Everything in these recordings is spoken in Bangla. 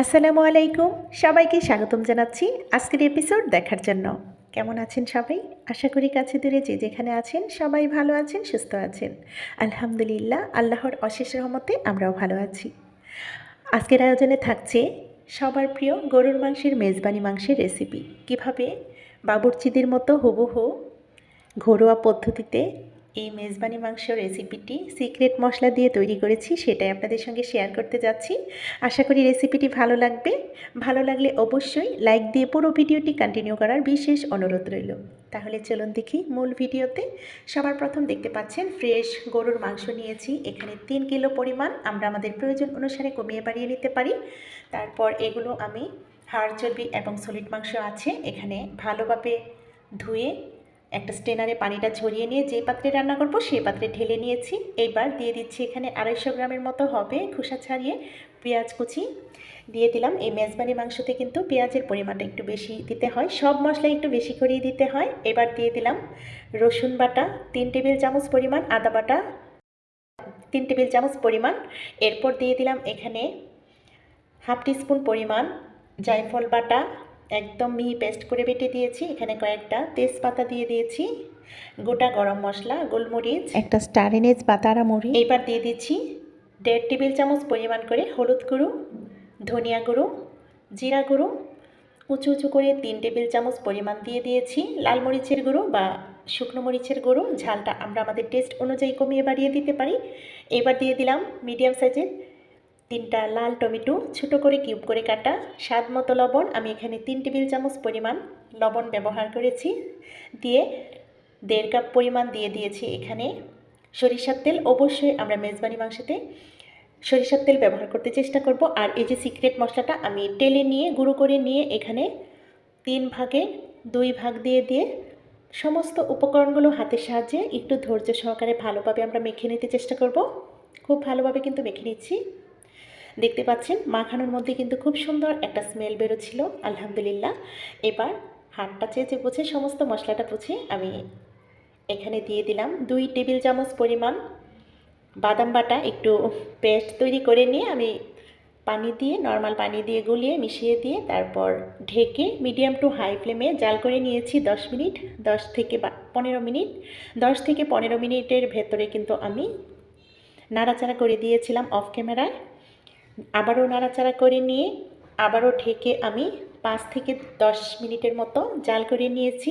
আসসালামু আলাইকুম। সবাইকে স্বাগতম জানাচ্ছি আজকের এপিসোড দেখার জন্য। কেমন আছেন সবাই? আশা করি কাছে দূরে যে যেখানে আছেন, সবাই ভালো আছেন, সুস্থ আছেন। আলহামদুলিল্লাহ, আল্লাহর অশেষ রহমতে আমরাও ভালো আছি। আজকের আয়োজনে থাকছে সবার প্রিয় গরুর মাংসের মেজবানি মাংসের রেসিপি কীভাবে? বাবুর্চিদের মতো হুবহু ঘরোয়া পদ্ধতিতে এই মেজবানি মাংস রেসিপিটি সিক্রেট মশলা দিয়ে তৈরি করেছি, সেটাই আপনাদের সঙ্গে শেয়ার করতে যাচ্ছি। আশা করি রেসিপিটি ভালো লাগবে। ভালো লাগলে অবশ্যই লাইক দিয়ে পুরো ভিডিওটি কন্টিনিউ করার বিশেষ অনুরোধ রইল। তাহলে চলুন দেখি মূল ভিডিওতে। সবার প্রথম দেখতে পাচ্ছেন ফ্রেশ গরুর মাংস নিয়েছি। এখানে তিন কিলো পরিমাণ আমরা আমাদের প্রয়োজন অনুসারে কমিয়ে বাড়িয়ে নিতে পারি। তারপর এগুলো আমি হাড় চর্বি এবং সলিড মাংস আছে, এখানে ভালোভাবে ধুয়ে একটা স্টেনারে পানিটা ঝরিয়ে নিয়ে যে পাত্রে রান্না করব সেই পাত্রে ঢেলে নিয়েছি। এইবার দিয়ে দিচ্ছি এখানে আড়াইশো গ্রামের মতো হবে খোসা ছাড়িয়ে পেঁয়াজ কুচি। দিয়ে দিলাম। এই মেজবানি মাংসতে কিন্তু পেঁয়াজের পরিমাণটা একটু বেশি দিতে হয়। সব মশলা একটু বেশি করেই দিতে হয়। এবার দিয়ে দিলাম রসুন বাটা, তিন টেবিল চামচ পরিমাণ আদা বাটা, তিন টেবিল চামচ পরিমাণ। এরপর দিয়ে দিলাম এখানে হাফ টিস্পুন পরিমাণ জায়ফল বাটা একদম মিহি পেস্ট করে বেটে দিয়েছি। এখানে কয়েকটা তেজপাতা দিয়ে দিয়েছি গোটা গরম মশলা গোলমরিচ একটা স্টার এনেজ বা তারামুড়ি এইবার দিয়ে দিচ্ছি দেড় টেবিল চামচ পরিমাণ করে হলুদ গুঁড়ো ধনিয়া গুঁড়ো জিরা গুঁড়ো উঁচু উঁচু করে তিন টেবিল চামচ পরিমাণ দিয়ে দিয়েছি। লাল মরিচের গুঁড়ো বা শুকনো মরিচের গুঁড়ো ঝালটা আমরা আমাদের টেস্ট অনুযায়ী কমিয়ে বাড়িয়ে দিতে পারি। এবার দিয়ে দিলাম মিডিয়াম সাইজের তিনটা লাল টমেটো ছোটো করে কিউব করে কাটা। স্বাদ মতো লবণ। আমি এখানে তিন টেবিল চামচ পরিমাণ লবণ ব্যবহার করেছি। দিয়ে দেড় কাপ পরিমাণ দিয়ে দিয়েছি এখানে সরিষার তেল। অবশ্যই আমরা মেজবানি মাংসতে সরিষার তেল ব্যবহার করতে চেষ্টা করব। আর এই যে সিক্রেট মশলাটা আমি টেলে নিয়ে, গুঁড়ো করে নিয়ে এখানে তিন ভাগে, দুই ভাগ দিয়ে দিয়ে সমস্ত উপকরণগুলো হাতের সাহায্যে একটু ধৈর্য সহকারে ভালোভাবে আমরা মেখে নিতে চেষ্টা করব। খুব ভালোভাবে কিন্তু মেখে নিচ্ছি। দেখতে পাচ্ছেন, মাখানোর মধ্যে কিন্তু খুব সুন্দর একটা স্মেল বেরোচ্ছিল, আলহামদুলিল্লাহ। এবার হাতটা চেঁচে বুঝে সমস্ত মশলাটা বুঝে আমি এখানে দিয়ে দিলাম দুই টেবিল চামচ পরিমাণ বাদাম বাটা, একটু পেস্ট তৈরি করে নিয়ে আমি পানি দিয়ে নর্মাল পানি দিয়ে গুলিয়ে মিশিয়ে দিয়ে তারপর ঢেকে মিডিয়াম টু হাই ফ্লেমে জাল করে নিয়েছি দশ মিনিট, দশ থেকে বা পনেরো মিনিট। দশ থেকে পনেরো মিনিটের ভেতরে কিন্তু আমি নাড়াচাড়া করে দিয়েছিলাম অফ ক্যামেরায় আবারও নাড়াচাড়া করে নিয়ে আবারও ঢেকে আমি পাঁচ থেকে দশ মিনিটের মতো জাল করে নিয়েছি।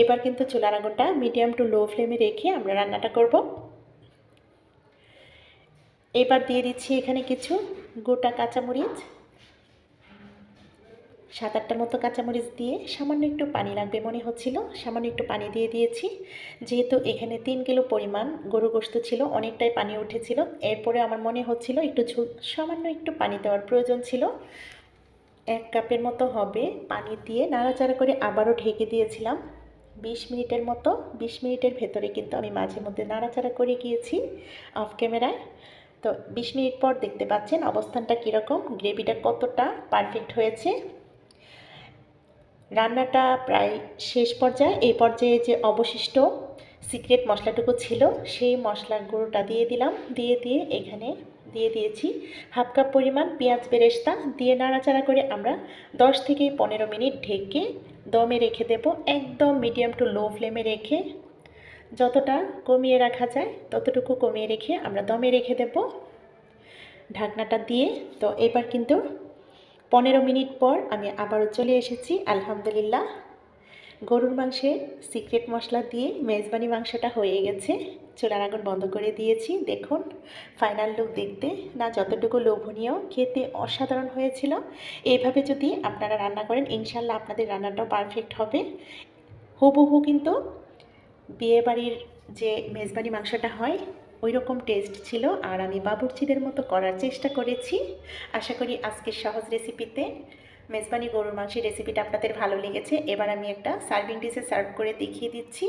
এবার কিন্তু চুলার আগুনটা মিডিয়াম টু লো ফ্লেমে রেখে আমরা রান্নাটা করব। এবার দিয়ে দিচ্ছি এখানে কিছু গোটা কাঁচামরিচ সাত আটটার মতো কাঁচামরিচ দিয়ে সামান্য একটু পানি লাগবে মনে হচ্ছিল। সামান্য একটু পানি দিয়ে দিয়েছি। যেহেতু এখানে তিন কিলো পরিমাণ গরু গোস্ত ছিল, অনেকটাই পানি উঠেছিল। এরপরে আমার মনে হচ্ছিল একটু ঝোল সামান্য একটু পানি দেওয়ার প্রয়োজন ছিল। এক কাপের মতো হবে পানি দিয়ে নাড়াচাড়া করে আবারও ঢেকে দিয়েছিলাম। বিশ মিনিটের মতো, বিশ মিনিটের ভেতরে কিন্তু আমি মাঝে মধ্যে নাড়াচাড়া করে গিয়েছি অফ ক্যামেরায়। তো বিশ মিনিট পর দেখতে পাচ্ছেন অবস্থানটা কীরকম, গ্রেভিটা কতটা পারফেক্ট হয়েছে। রান্নাটা প্রায় শেষ পর্যায়ে, এই পর্যায়ে যে অবশিষ্ট সিক্রেট মশলাটুকু ছিল, সেই মশলার গুঁড়োটা দিয়ে দিলাম। দিয়ে দিয়ে এখানে দিয়ে দিয়েছি হাফ কাপ পরিমাণ পেঁয়াজ বেরেস্তা। দিয়ে নাড়াচাড়া করে আমরা দশ থেকে পনেরো মিনিট ঢেকে দমে রেখে দেব। একদম মিডিয়াম টু লো ফ্লেমে রেখে যতটা কমিয়ে রাখা যায়, ততটুকু কমিয়ে রেখে আমরা দমে রেখে দেব ঢাকনাটা দিয়ে। তো এবার কিন্তু পনেরো মিনিট পর আমি আবারও চলে এসেছি, আলহামদুলিল্লাহ। গরুর মাংসের সিক্রেট মশলা দিয়ে মেজবানি মাংসটা হয়ে গেছে। চুলার আগুন বন্ধ করে দিয়েছি, দেখুন ফাইনাল লুক দেখতে। না, যতটুকু লোভনীয়, খেতে অসাধারণ হয়েছিল। এইভাবে যদি আপনারা রান্না করেন, ইনশাল্লাহ আপনাদের রান্নাটাও পারফেক্ট হবে। হুবহু কিন্তু বিয়েবাড়ির যে মেজবানি মাংসটা হয় ওই রকম টেস্ট ছিল আর আমি বাবুর্চিদের মতো করার চেষ্টা করেছি। আশা করি আজকের সহজ রেসিপিতে মেজবানি গরুর মাংসের রেসিপিটা আপনাদের ভালো লেগেছে। এবার আমি একটা সার্ভিং ডিশে সার্ভ করে দেখিয়ে দিচ্ছি।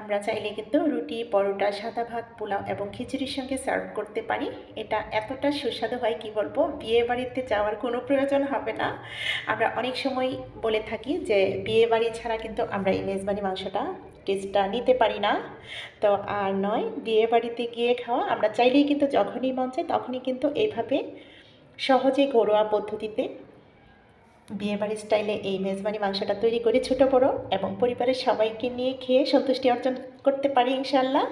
আমরা চাইলে কিন্তু রুটি, পরোটা, সাদা ভাত, পোলাও এবং খিচুড়ির সঙ্গে সার্ভ করতে পারি। এটা এতটা সুস্বাদু হয়, কি বলব? বিয়ে বাড়িতে যাওয়ার কোনো প্রয়োজন হবে না। আমরা অনেক সময় বলে থাকি যে বিয়ে বাড়ি ছাড়া কিন্তু আমরা এই মেজবানি মাংসটা টেস্টটা নিতে পারি না। তো আর নয়, বিয়ে বাড়িতে গিয়ে খাওয়া। আমরা চাইলেই কিন্তু যখনই মন চাই তখনই কিন্তু এইভাবে সহজে ঘরোয়া পদ্ধতিতে বিয়েবাড়ির স্টাইলে এই মেজবানি মাংসটা তৈরি করে ছোটো, বড় এবং পরিবারের সবাইকে নিয়ে খেয়ে সন্তুষ্টি অর্জন করতে পারি ইনশাল্লাহ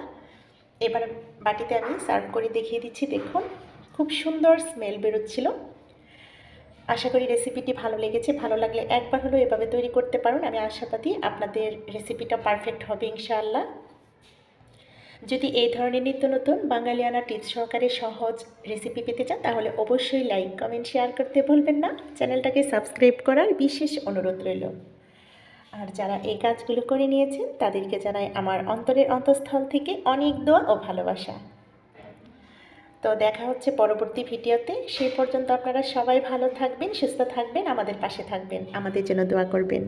এবার বাটিতে আমি সার্ভ করে দেখিয়ে দিচ্ছি। দেখুন, খুব সুন্দর স্মেল বেরোচ্ছিল। আশা করি রেসিপিটি ভালো লেগেছে, ভালো লাগলে একবার হলেও এভাবে তৈরি করতে পারুন। আমি আশাবাদী আপনাদের রেসিপিটা পারফেক্ট হবে ইনশাআল্লাহ। যদি এই ধরনের নিত্য নতুন বাঙালিয়ানা টিপস সহকারে সহজ রেসিপি পেতে চান, তাহলে অবশ্যই লাইক কমেন্ট শেয়ার করতে ভুলবেন না। চ্যানেলটাকে সাবস্ক্রাইব করার বিশেষ অনুরোধ রইল। আর যারা এই কাজগুলো করে নিয়েছেন, তাদেরকে জানাই আমার অন্তরের অন্তঃস্থল থেকে অনেক দোয়া ও ভালোবাসা। তো দেখা হচ্ছে পরবর্তী ভিডিওতে। সেই পর্যন্ত আপনারা সবাই ভালো থাকবেন, সুস্থ থাকবেন, আমাদের পাশে থাকবেন। আমাদের জন্য দোয়া করবেন।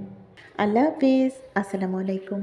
আল্লাহ হাফিজ। আসসালামু আলাইকুম।